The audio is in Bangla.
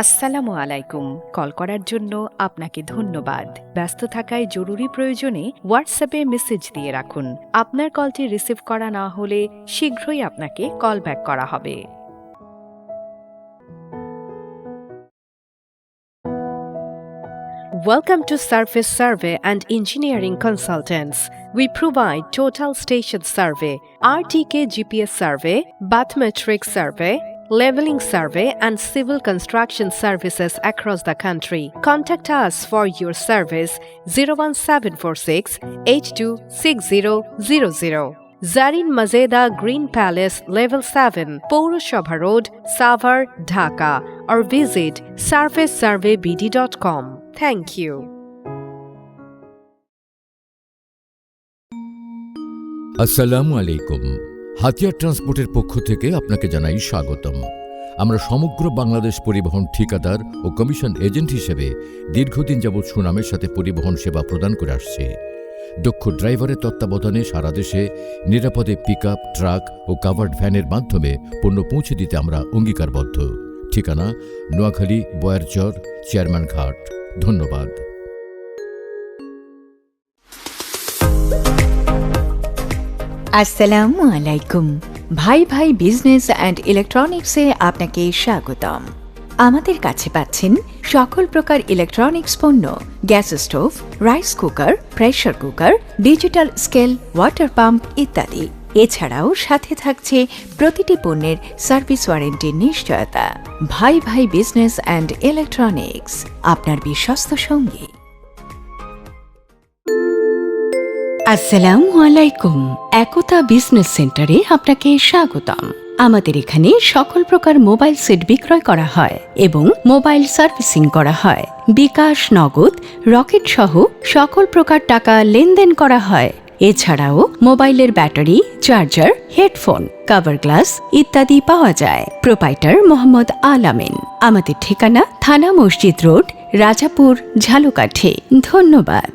আসসালামু আলাইকুম কল করার জন্য আপনাকে ধন্যবাদ ব্যস্ত থাকায় জরুরি প্রয়োজনে হোয়াটসঅ্যাপে মেসেজ দিয়ে রাখুন আপনার কলটি রিসিভ করা না হলে শীঘ্রই আপনাকে কল ব্যাক করা হবে Welcome to Surface Survey and Engineering Consultants. We provide total station survey, RTK GPS survey, bathymetric survey, leveling survey, and civil construction services across the country. Contact us for your service 01746 826000. Zarin Mazeda Green Palace Level 7, Pৌরসভা Road, Savar, Dhaka, or visit surfacesurveybd.com. Thank you. আসসালামু আলাইকুম হাতিয়ার ট্রান্সপোর্টের পক্ষ থেকে আপনাকে জানাই স্বাগতম। আমরা সমগ্র বাংলাদেশ পরিবহন ঠিকাদার ও কমিশন এজেন্ট হিসেবে দীর্ঘদিন যাবৎ সুনামের সাথে পরিবহন সেবা প্রদান করে আসছি। দক্ষ ড্রাইভারের তত্ত্বাবধানে সারা দেশে নিরাপদে পিক ট্রাক ও কাভার্ড ভ্যানের মাধ্যমে পণ্য পৌঁছে দিতে আমরা অঙ্গীকারবদ্ধ। ঠিকানা নোয়াখালী, বয়ারচর চেয়ারম্যান ঘাট ধন্যবাদ। আসসালামু আলাইকুম ভাই ভাই বিজনেস অ্যান্ড ইলেকট্রনিক্সে আপনাকে স্বাগতম। আমাদের কাছে পাচ্ছেন সকল প্রকার ইলেকট্রনিক্স পণ্য, gas stove, rice cooker, pressure cooker, digital scale, water pump ইত্যাদি। এছাড়াও সাথে থাকছে প্রতিটি পণ্যের সার্ভিস ওয়ারেন্টির নিশ্চয়তা। ভাই ভাই বিজনেস অ্যান্ড ইলেকট্রনিক্স, আপনার বিশ্বস্ত সঙ্গী। আসসালামু আলাইকুম। একতা বিজনেস সেন্টারে আপনাকে স্বাগতম। আমাদের এখানে সকল প্রকার মোবাইল সেট বিক্রয় করা হয় এবং মোবাইল সার্ভিসিং করা হয়। বিকাশ, নগদ, রকেট সহ সকল প্রকার টাকা লেনদেন করা হয়। এছাড়াও মোবাইলের battery, charger, headphone, cover glass ইত্যাদি পাওয়া যায়। প্রোপাইটার মোহাম্মদ আলামিন। আমাদের ঠিকানা থানা মসজিদ রোড, রাজাপুর, ঝালুকাঠি। ধন্যবাদ।